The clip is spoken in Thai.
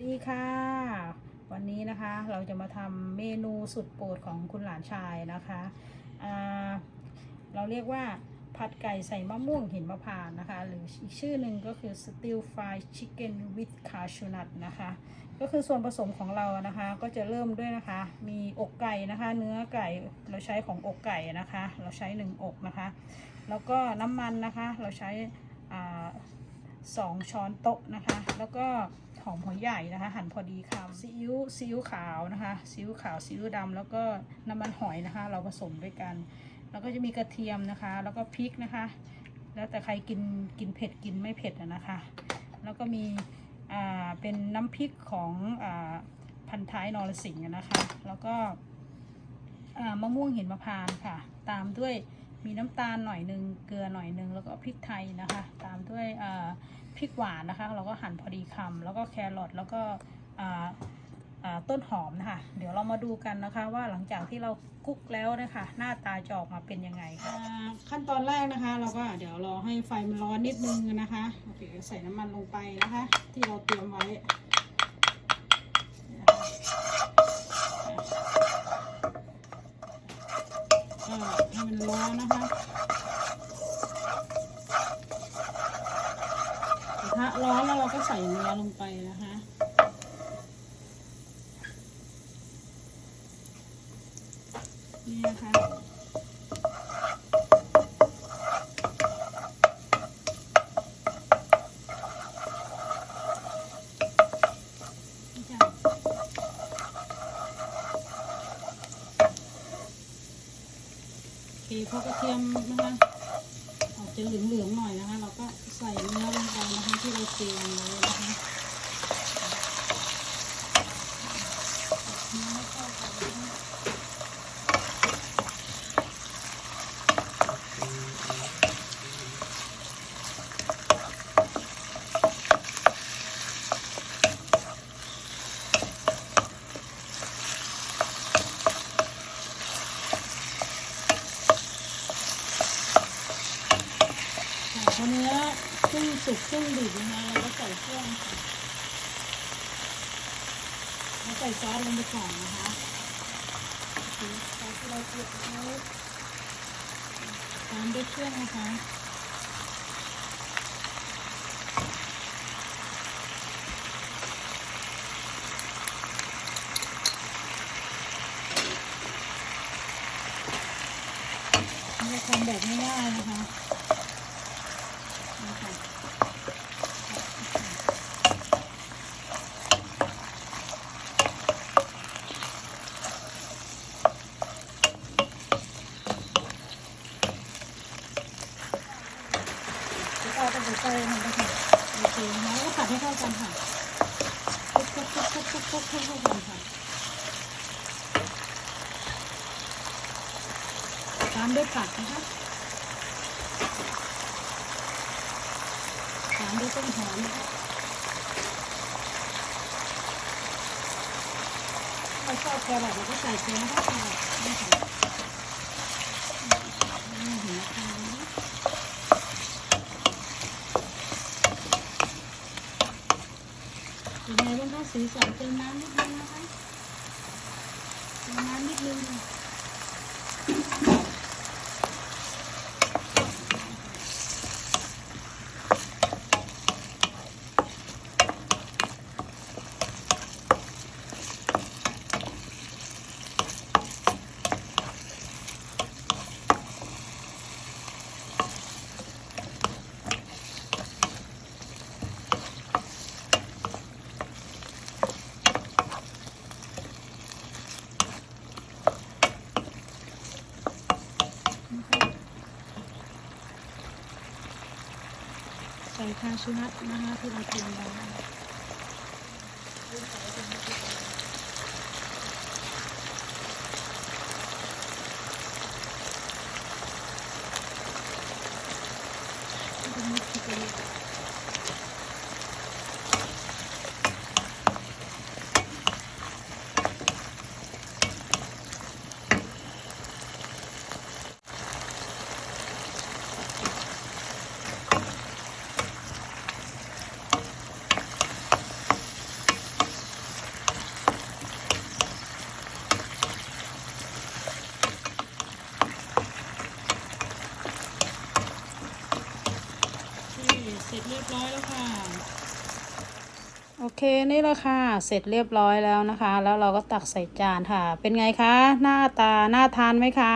ดีค่ะ วันนี้นะคะเราจะมาทำเมนูสุดโปรดของคุณหลานชายนะคะเราเรียกว่าผัดไก่ใส่มะม่วงหินมะพร้าวนะคะ หรืออีกชื่อหนึ่งก็คือ stir fry chicken with cashew nut นะคะ ก็คือส่วนผสมของเรานะคะก็จะเริ่มด้วยนะคะ มีอกไก่นะคะ เนื้อไก่เราใช้ของอกไก่นะคะ เราใช้หนึ่งอกนะคะ แล้วก็น้ำมันนะคะ เราใช้ อ่าสองช้อนโต๊ะนะคะ แล้วก็หอมหัวใหญ่นะคะ หั่นพอดีคำซีอิ๊วซีอิ๊วขาวนะคะซีอิ๊วขาวซีอิ๊วดำแล้วก็น้ำมันหอยนะคะ เราผสมด้วยกัน แล้วก็จะมีกระเทียมนะคะ แล้วก็พริกนะคะ แล้วแต่ใครกินกินเผ็ดกินไม่เผ็ดนะคะ แล้วก็มีอ่าเป็นน้ำพริกของอาพันท้ายนรสิงห์นะคะ แล้วก็อ่ามะม่วงหินมะพร้าวค่ะ ตามด้วย มีน้ำตาลหน่อยหนึงเกลือหน่อยหนึงแล้วก็พริกไทยนะคะ ตามด้วยพริกหวานนะคะ เราก็หั่นพอดีคำแล้วก็แครอทแล้วก็ต้นหอมนะคะ เดี๋ยวเรามาดูกันนะคะว่าหลังจากที่เราคลุกแล้วนะคะหน้าตาจะออกมาเป็นยังไงขั้นตอนแรกนะคะ เราก็เดี๋ยวรอให้ไฟมันร้อนนิดนึงนะคะโอเคใส่น้ำมันลงไปนะคะ ที่เราเตรียมไว้ก็ แล้วนร้อนนะคะกระทะร้อนแล้วเราก็ใส่เนื้อลงไปนะคะนี่นะคะ โอเคพอกระเทียมนะคะออกจะเหลืองๆหน่อยนะคะ เราก็ใส่เนื้อลงไปนะคะที่เราเตรียมไว้นะคะเนื้อให้เข้ากันนะคะ ค่ะพอเนื้ อครึ่งสุกครึ่งดิบนะคะเราก็ใส่เครื่องแล้วใส่ซอสลงไปก่อนนะคะซอสที่เราเตรียมไว้ตามด้วยเครื่องนะคะทำแบบง่ายๆนะคะ นี่ค่ะ แล้วก็เอาไปใส่มันไปค่ะโอเคแล้วก็ผัดให้เข้ากันค่ะคลุกคลุกคลุกคลุกคลุกคลุกให้เข้ากันค่ะตามด้วยผักนะคะตามด้วยต้นหอมนะคะถ้าชอบแครอทเราก็ใส่แครอทนี่ค่ะนี่เห็นนะคะเป็นไงบ้างคะ สีสันเติมน้ำนิดนึงนะคะเติมน้ำนิดนึง ส่ทางสุนัขนะคะที่เราเตรียมไว้ Thank you. เสร็จเรียบร้อยแล้วค่ะ โอเคนี่แหละค่ะ เสร็จเรียบร้อยแล้วนะคะ แล้วเราก็ตักใส่จานค่ะ เป็นไงคะ หน้าตา น่าทานไหมคะ